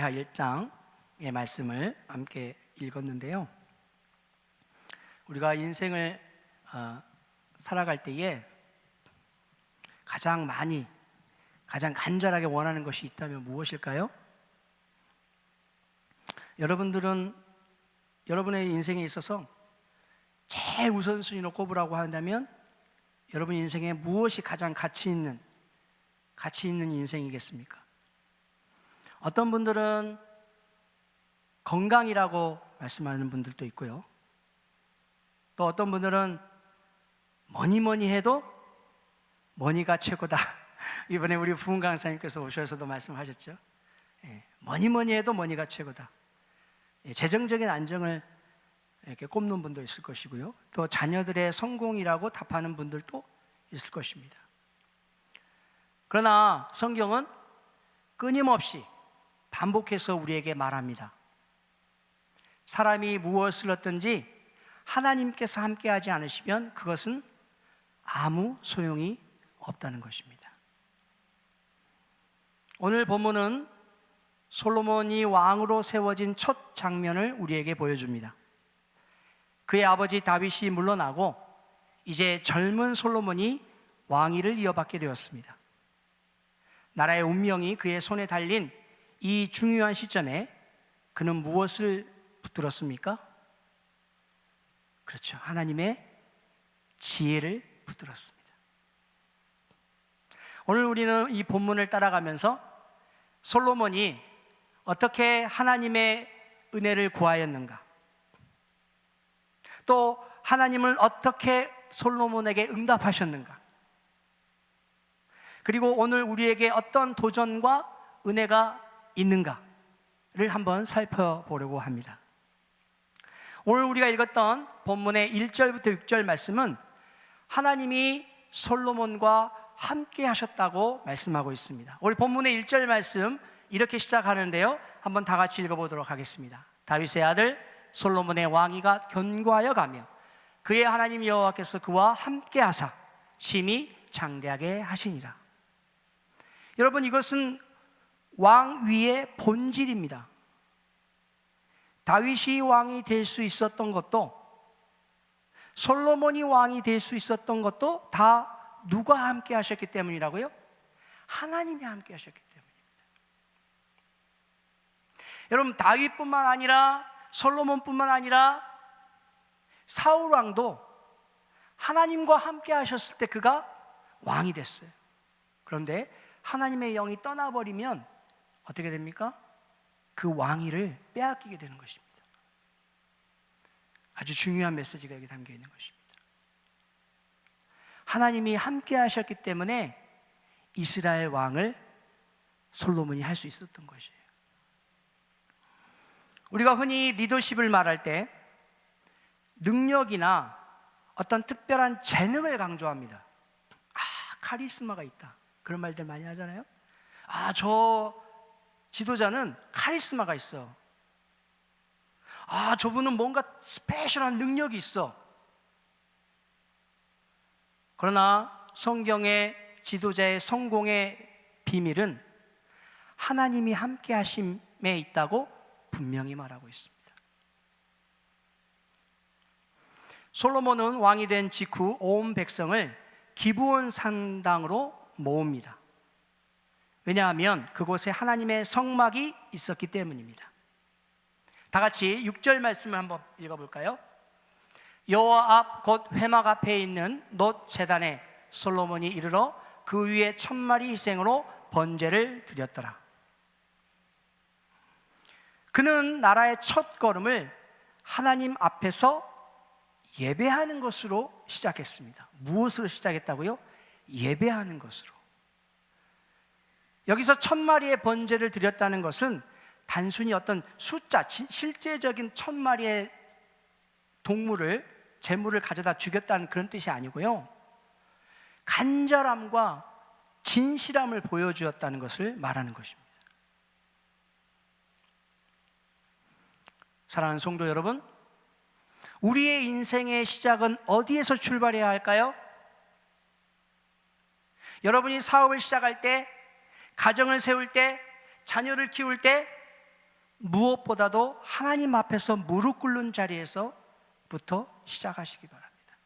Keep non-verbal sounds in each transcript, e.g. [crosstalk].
역대하 1장의 말씀을 함께 읽었는데요. 우리가 인생을 어, 살아갈 때에 가장 많이 가장 간절하게 원하는 것이 있다면 무엇일까요? 여러분들은 여러분의 인생에 있어서 제일 우선순위로 꼽으라고 한다면 여러분 인생에 무엇이 가장 가치 있는 가치 있는 인생이겠습니까? 어떤 분들은 건강이라고 말씀하는 분들도 있고요. 또 어떤 분들은 뭐니 뭐니 해도 머니가 최고다. [laughs] 이번에 우리 부흥 강사님께서 오셔서도 말씀하셨죠. 예, 뭐니 뭐니 해도 머니가 최고다. 예, 재정적인 안정을 이렇게 꼽는 분도 있을 것이고요. 또 자녀들의 성공이라고 답하는 분들도 있을 것입니다. 그러나 성경은 끊임없이 반복해서 우리에게 말합니다. 사람이 무엇을 얻든지 하나님께서 함께하지 않으시면 그것은 아무 소용이 없다는 것입니다. 오늘 본문은 솔로몬이 왕으로 세워진 첫 장면을 우리에게 보여줍니다. 그의 아버지 다윗이 물러나고 이제 젊은 솔로몬이 왕위를 이어받게 되었습니다. 나라의 운명이 그의 손에 달린 이 중요한 시점에 그는 무엇을 붙들었습니까? 그렇죠. 하나님의 지혜를 붙들었습니다. 오늘 우리는 이 본문을 따라가면서 솔로몬이 어떻게 하나님의 은혜를 구하였는가? 또 하나님을 어떻게 솔로몬에게 응답하셨는가? 그리고 오늘 우리에게 어떤 도전과 은혜가 있는가를 한번 살펴보려고 합니다. 오늘 우리가 읽었던 본문의 1절부터 6절 말씀은 하나님이 솔로몬과 함께 하셨다고 말씀하고 있습니다. 오늘 본문의 1절 말씀 이렇게 시작하는데요. 한번 다 같이 읽어보도록 하겠습니다. 다윗의 아들 솔로몬의 왕위가 견고하여 가며 그의 하나님 여호와께서 그와 함께 하사 심히 장대하게 하시니라. 여러분 이것은 왕위의 본질입니다. 다윗이 왕이 될 수 있었던 것도 솔로몬이 왕이 될 수 있었던 것도 다 누가 함께 하셨기 때문이라고요? 하나님이 함께 하셨기 때문입니다. 여러분 다윗뿐만 아니라 솔로몬뿐만 아니라 사울 왕도 하나님과 함께 하셨을 때 그가 왕이 됐어요. 그런데 하나님의 영이 떠나버리면 어떻게 됩니까? 그 왕위를 빼앗기게 되는 것입니다. 아주 중요한 메시지가 여기 담겨 있는 것입니다. 하나님이 함께 하셨기 때문에 이스라엘 왕을 솔로몬이 할 수 있었던 것이에요. 우리가 흔히 리더십을 말할 때 능력이나 어떤 특별한 재능을 강조합니다. 아, 카리스마가 있다. 그런 말들 많이 하잖아요. 아, 저 지도자는 카리스마가 있어. 아, 저분은 뭔가 스페셜한 능력이 있어. 그러나 성경의 지도자의 성공의 비밀은 하나님이 함께 하심에 있다고 분명히 말하고 있습니다. 솔로몬은 왕이 된 직후 온 백성을 기부원 산당으로 모읍니다. 왜냐하면 그곳에 하나님의 성막이 있었기 때문입니다. 다 같이 6절 말씀을 한번 읽어볼까요? 여호와 앞 곧 회막 앞에 있는 놋 제단에 솔로몬이 이르러 그 위에 천 마리 희생으로 번제를 드렸더라. 그는 나라의 첫 걸음을 하나님 앞에서 예배하는 것으로 시작했습니다. 무엇으로 시작했다고요? 예배하는 것으로. 여기서 천 마리의 번제를 드렸다는 것은 단순히 어떤 숫자, 실제적인 천 마리의 동물을 재물을 가져다 죽였다는 그런 뜻이 아니고요. 간절함과 진실함을 보여주었다는 것을 말하는 것입니다. 사랑하는 성도 여러분, 우리의 인생의 시작은 어디에서 출발해야 할까요? 여러분이 사업을 시작할 때, 가정을 세울 때, 자녀를 키울 때 무엇보다도 하나님 앞에서 무릎 꿇는 자리에서부터 시작하시기 바랍니다.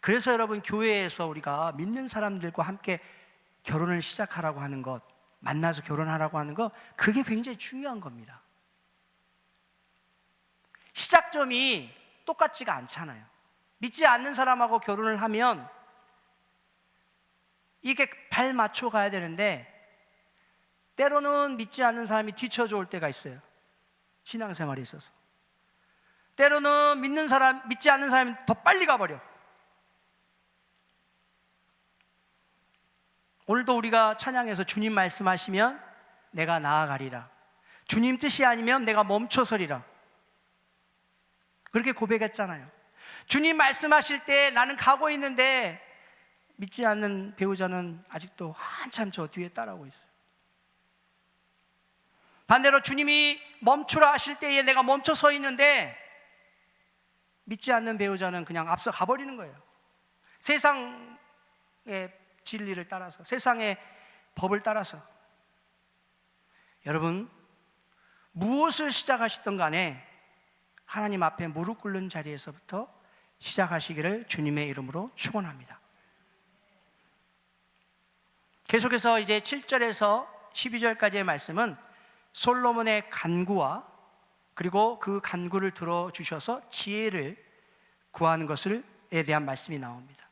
그래서 여러분 교회에서 우리가 믿는 사람들과 함께 결혼을 시작하라고 하는 것, 만나서 결혼하라고 하는 것, 그게 굉장히 중요한 겁니다. 시작점이 똑같지가 않잖아요. 믿지 않는 사람하고 결혼을 하면 이게 발 맞춰 가야 되는데 때로는 믿지 않는 사람이 뒤쳐져 올 때가 있어요. 신앙생활에 있어서. 때로는 믿는 사람, 믿지 않는 사람이 더 빨리 가버려. 오늘도 우리가 찬양해서 주님 말씀하시면 내가 나아가리라. 주님 뜻이 아니면 내가 멈춰서리라. 그렇게 고백했잖아요. 주님 말씀하실 때 나는 가고 있는데 믿지 않는 배우자는 아직도 한참 저 뒤에 따라오고 있어요. 반대로 주님이 멈추라 하실 때에 내가 멈춰 서 있는데 믿지 않는 배우자는 그냥 앞서 가버리는 거예요. 세상의 진리를 따라서, 세상의 법을 따라서. 여러분, 무엇을 시작하시던 간에 하나님 앞에 무릎 꿇는 자리에서부터 시작하시기를 주님의 이름으로 축원합니다. 계속해서 이제 7절에서 12절까지의 말씀은 솔로몬의 간구와 그리고 그 간구를 들어 주셔서 지혜를 구하는 것을 에 대한 말씀이 나옵니다.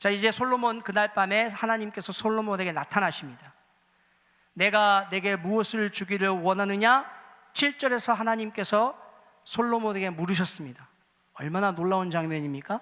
자, 이제 솔로몬 그날 밤에 하나님께서 솔로몬에게 나타나십니다. 내가 내게 무엇을 주기를 원하느냐? 7절에서 하나님께서 솔로몬에게 물으셨습니다. 얼마나 놀라운 장면입니까?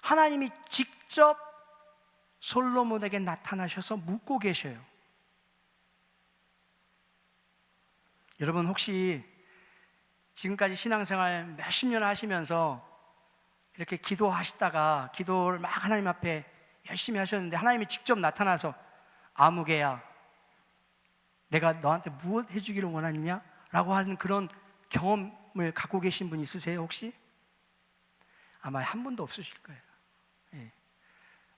하나님이 직접 솔로몬에게 나타나셔서 묻고 계셔요. 여러분 혹시 지금까지 신앙생활 몇십 년 하시면서 이렇게 기도하시다가 기도를 막 하나님 앞에 열심히 하셨는데 하나님이 직접 나타나서 아무개야 내가 너한테 무엇 해주기를 원하느냐? 라고 하는 그런 경험을 갖고 계신 분 있으세요 혹시? 아마 한 분도 없으실 거예요.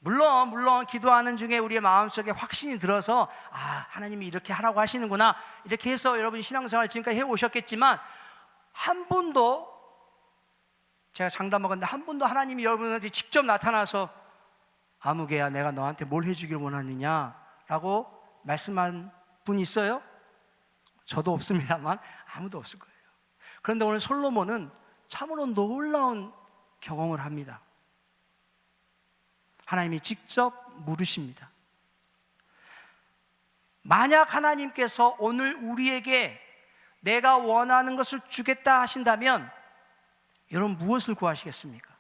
예. 물론 물론 기도하는 중에 우리의 마음속에 확신이 들어서 아 하나님이 이렇게 하라고 하시는구나 이렇게 해서 여러분 신앙생활 지금까지 해 오셨겠지만 한 분도 제가 장담 먹었는데 한 분도 하나님이 여러분한테 직접 나타나서 아무개야 내가 너한테 뭘 해주길 원하느냐라고 말씀한 분 있어요? 저도 없습니다만 아무도 없을 거예요. 그런데 오늘 솔로몬은 참으로 놀라운 경험을 합니다. 하나님이 직접 물으십니다. 만약 하나님께서 오늘 우리에게 내가 원하는 것을 주겠다 하신다면 여러분 무엇을 구하시겠습니까?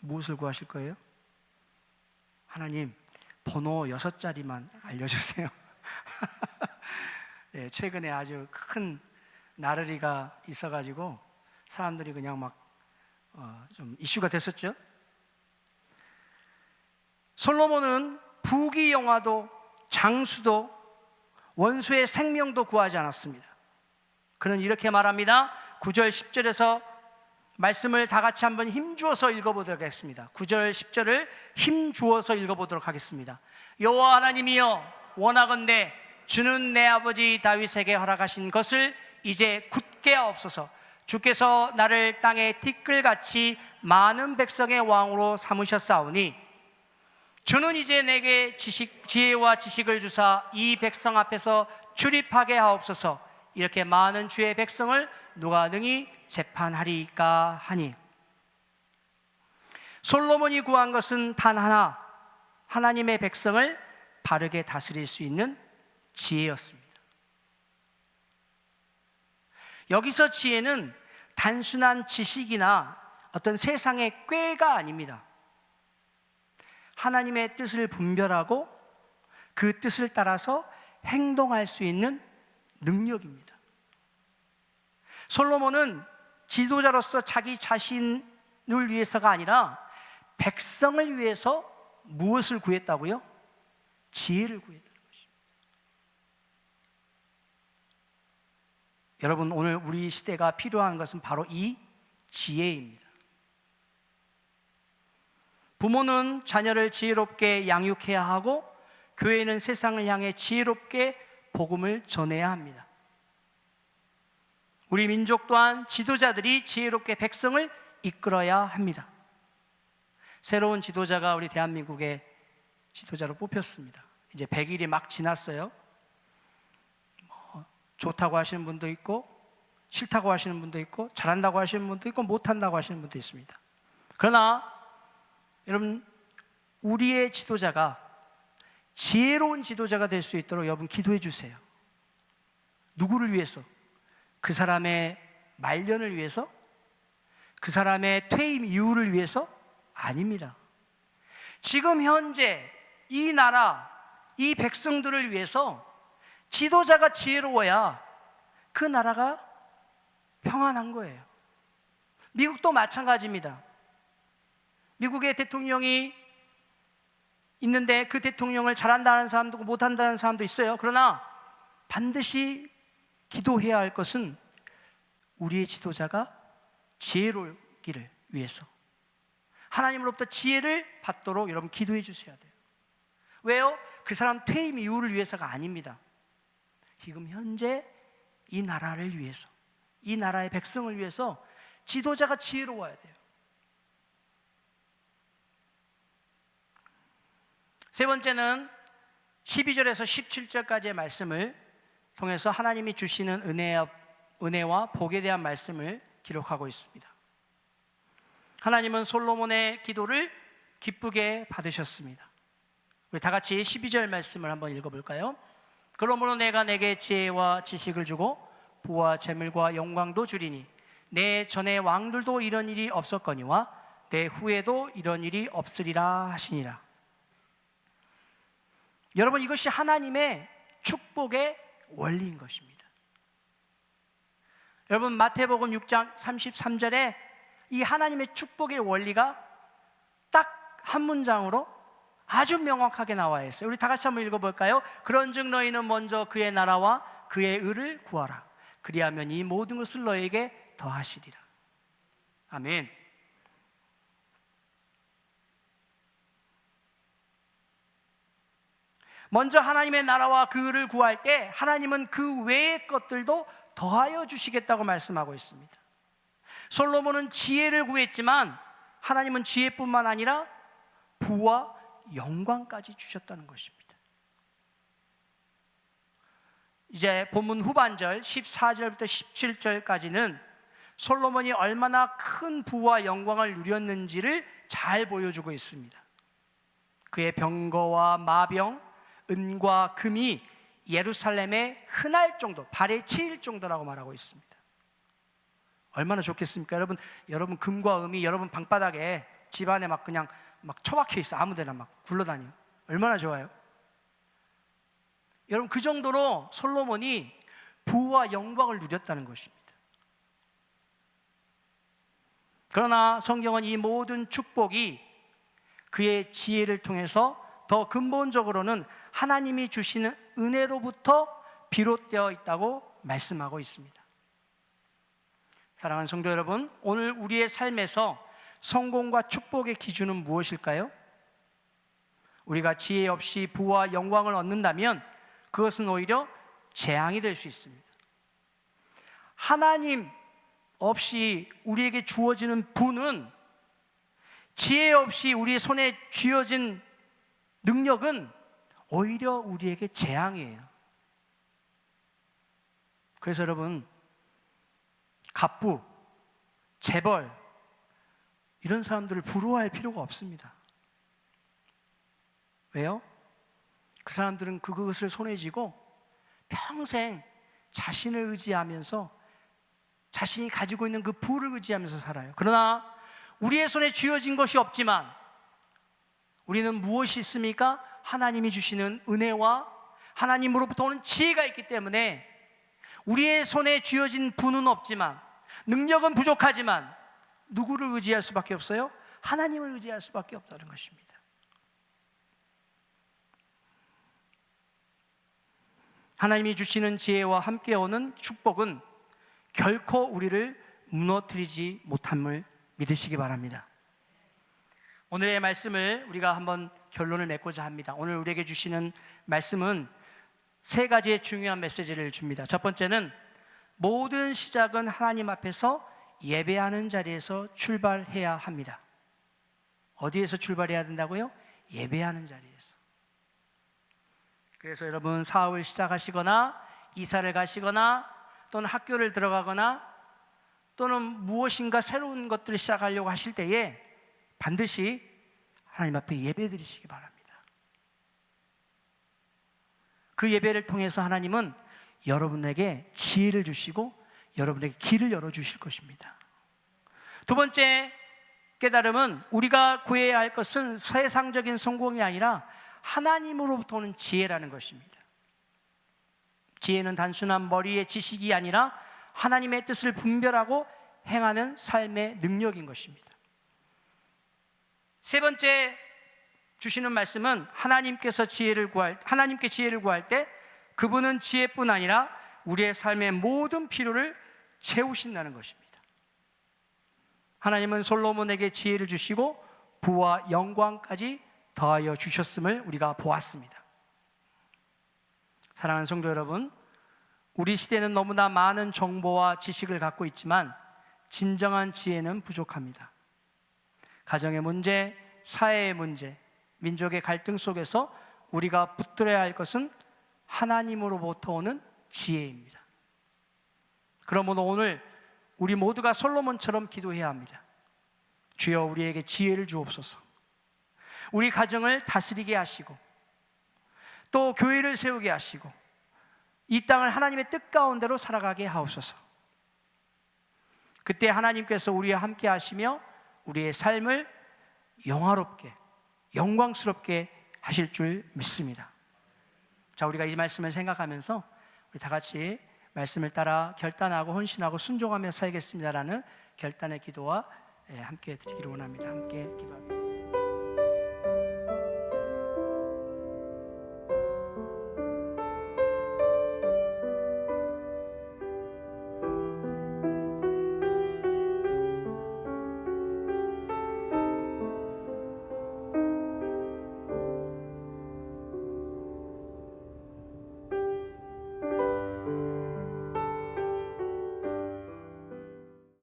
무엇을 구하실 거예요? 하나님 번호 여섯 자리만 알려주세요. [laughs] 네, 최근에 아주 큰 나르리가 있어가지고 사람들이 그냥 막좀 이슈가 됐었죠. 솔로몬은 부귀 영화도 장수도 원수의 생명도 구하지 않았습니다. 그는 이렇게 말합니다. 9절 10절에서 말씀을 다 같이 한번 힘주어서 읽어보도록 하겠습니다. 9절 10절을 힘주어서 읽어보도록 하겠습니다. 여호와 하나님이여 원하건대 주는 내 아버지 다윗에게 허락하신 것을 이제 굳게 하옵소서. 주께서 나를 땅의 티끌같이 많은 백성의 왕으로 삼으셨사오니 주는 이제 내게 지식, 지혜와 지식을 주사 이 백성 앞에서 출입하게 하옵소서 이렇게 많은 주의 백성을 누가 능히 재판하리까 하니 솔로몬이 구한 것은 단 하나 하나님의 백성을 바르게 다스릴 수 있는 지혜였습니다. 여기서 지혜는 단순한 지식이나 어떤 세상의 꾀가 아닙니다. 하나님의 뜻을 분별하고 그 뜻을 따라서 행동할 수 있는 능력입니다. 솔로몬은 지도자로서 자기 자신을 위해서가 아니라 백성을 위해서 무엇을 구했다고요? 지혜를 구했다는 것입니다. 여러분, 오늘 우리 시대가 필요한 것은 바로 이 지혜입니다. 부모는 자녀를 지혜롭게 양육해야 하고 교회는 세상을 향해 지혜롭게 복음을 전해야 합니다. 우리 민족 또한 지도자들이 지혜롭게 백성을 이끌어야 합니다. 새로운 지도자가 우리 대한민국의 지도자로 뽑혔습니다. 이제 100일이 막 지났어요. 뭐 좋다고 하시는 분도 있고 싫다고 하시는 분도 있고 잘한다고 하시는 분도 있고 못한다고 하시는 분도 있습니다. 그러나 여러분 우리의 지도자가 지혜로운 지도자가 될 수 있도록 여러분 기도해 주세요. 누구를 위해서? 그 사람의 말년을 위해서? 그 사람의 퇴임 이후를 위해서? 아닙니다. 지금 현재 이 나라, 이 백성들을 위해서 지도자가 지혜로워야 그 나라가 평안한 거예요. 미국도 마찬가지입니다. 미국의 대통령이 있는데 그 대통령을 잘한다는 사람도 못한다는 사람도 있어요. 그러나 반드시 기도해야 할 것은 우리의 지도자가 지혜로기를 위해서 하나님으로부터 지혜를 받도록 여러분 기도해 주셔야 돼요. 왜요? 그 사람 퇴임 이후를 위해서가 아닙니다. 지금 현재 이 나라를 위해서, 이 나라의 백성을 위해서 지도자가 지혜로워야 돼요. 세 번째는 12절에서 17절까지의 말씀을 통해서 하나님이 주시는 은혜와, 은혜 와 복에 대한 말씀을 기록하고 있습니다. 하나님은 솔로몬의 기도를 기쁘게 받으셨습니다. 우리 다 같이 12절 말씀을 한번 읽어볼까요? 그러므로 내가 내게 지혜와 지식을 주고 부와 재물과 영광도 주리니 내 전에 왕들도 이런 일이 없었거니와 내 후에도 이런 일이 없으리라 하시니라. 여러분 이것이 하나님의 축복의 원리인 것입니다. 여러분 마태복음 6장 33절에 이 하나님의 축복의 원리가 딱 한 문장으로 아주 명확하게 나와 있어요. 우리 다 같이 한번 읽어 볼까요? 그런즉 너희는 먼저 그의 나라와 그의 의를 구하라. 그리하면 이 모든 것을 너에게 더하시리라. 아멘. 먼저 하나님의 나라와 그 의를 구할 때 하나님은 그 외의 것들도 더하여 주시겠다고 말씀하고 있습니다. 솔로몬은 지혜를 구했지만 하나님은 지혜뿐만 아니라 부와 영광까지 주셨다는 것입니다. 이제 본문 후반절 14절부터 17절까지는 솔로몬이 얼마나 큰 부와 영광을 누렸는지를 잘 보여주고 있습니다. 그의 병거와 마병, 은과 금이 예루살렘에 흔할 정도, 발에 치일 정도라고 말하고 있습니다. 얼마나 좋겠습니까? 여러분, 여러분 금과 음이 여러분 방바닥에 집안에 막 그냥 막 처박혀 있어. 아무데나 막 굴러다녀. 얼마나 좋아요? 여러분 그 정도로 솔로몬이 부와 영광을 누렸다는 것입니다. 그러나 성경은 이 모든 축복이 그의 지혜를 통해서 더 근본적으로는 하나님이 주시는 은혜로부터 비롯되어 있다고 말씀하고 있습니다. 사랑하는 성도 여러분, 오늘 우리의 삶에서 성공과 축복의 기준은 무엇일까요? 우리가 지혜 없이 부와 영광을 얻는다면 그것은 오히려 재앙이 될 수 있습니다. 하나님 없이 우리에게 주어지는 부는 지혜 없이 우리의 손에 쥐어진 능력은 오히려 우리에게 재앙이에요. 그래서 여러분, 갑부, 재벌, 이런 사람들을 부러워할 필요가 없습니다. 왜요? 그 사람들은 그것을 손에 쥐고 평생 자신을 의지하면서 자신이 가지고 있는 그 부를 의지하면서 살아요. 그러나 우리의 손에 쥐어진 것이 없지만 우리는 무엇이 있습니까? 하나님이 주시는 은혜와 하나님으로부터 오는 지혜가 있기 때문에 우리의 손에 쥐어진 부는 없지만 능력은 부족하지만 누구를 의지할 수밖에 없어요? 하나님을 의지할 수밖에 없다는 것입니다. 하나님이 주시는 지혜와 함께 오는 축복은 결코 우리를 무너뜨리지 못함을 믿으시기 바랍니다. 오늘의 말씀을 우리가 한번 결론을 맺고자 합니다. 오늘 우리에게 주시는 말씀은 세 가지의 중요한 메시지를 줍니다. 첫 번째는 모든 시작은 하나님 앞에서 예배하는 자리에서 출발해야 합니다. 어디에서 출발해야 된다고요? 예배하는 자리에서. 그래서 여러분 사업을 시작하시거나 이사를 가시거나 또는 학교를 들어가거나 또는 무엇인가 새로운 것들을 시작하려고 하실 때에 반드시 하나님 앞에 예배 드리시기 바랍니다. 그 예배를 통해서 하나님은 여러분에게 지혜를 주시고 여러분에게 길을 열어 주실 것입니다. 두 번째 깨달음은 우리가 구해야 할 것은 세상적인 성공이 아니라 하나님으로부터 오는 지혜라는 것입니다. 지혜는 단순한 머리의 지식이 아니라 하나님의 뜻을 분별하고 행하는 삶의 능력인 것입니다. 세 번째 주시는 말씀은 하나님께서 지혜를 구할 하나님께 지혜를 구할 때 그분은 지혜뿐 아니라 우리의 삶의 모든 필요를 채우신다는 것입니다. 하나님은 솔로몬에게 지혜를 주시고 부와 영광까지 더하여 주셨음을 우리가 보았습니다. 사랑하는 성도 여러분, 우리 시대는 너무나 많은 정보와 지식을 갖고 있지만 진정한 지혜는 부족합니다. 가정의 문제, 사회의 문제, 민족의 갈등 속에서 우리가 붙들어야 할 것은 하나님으로부터 오는 지혜입니다. 그러므로 오늘 우리 모두가 솔로몬처럼 기도해야 합니다. 주여 우리에게 지혜를 주옵소서. 우리 가정을 다스리게 하시고 또 교회를 세우게 하시고 이 땅을 하나님의 뜻 가운데로 살아가게 하옵소서. 그때 하나님께서 우리와 함께 하시며 우리의 삶을 영화롭게 영광스럽게 하실 줄 믿습니다. 자, 우리가 이 말씀을 생각하면서 우리 다 같이 말씀을 따라 결단하고 헌신하고 순종하며 살겠습니다라는 결단의 기도와 예, 함께 드리기를 원합니다. 함께 기도하겠습니다.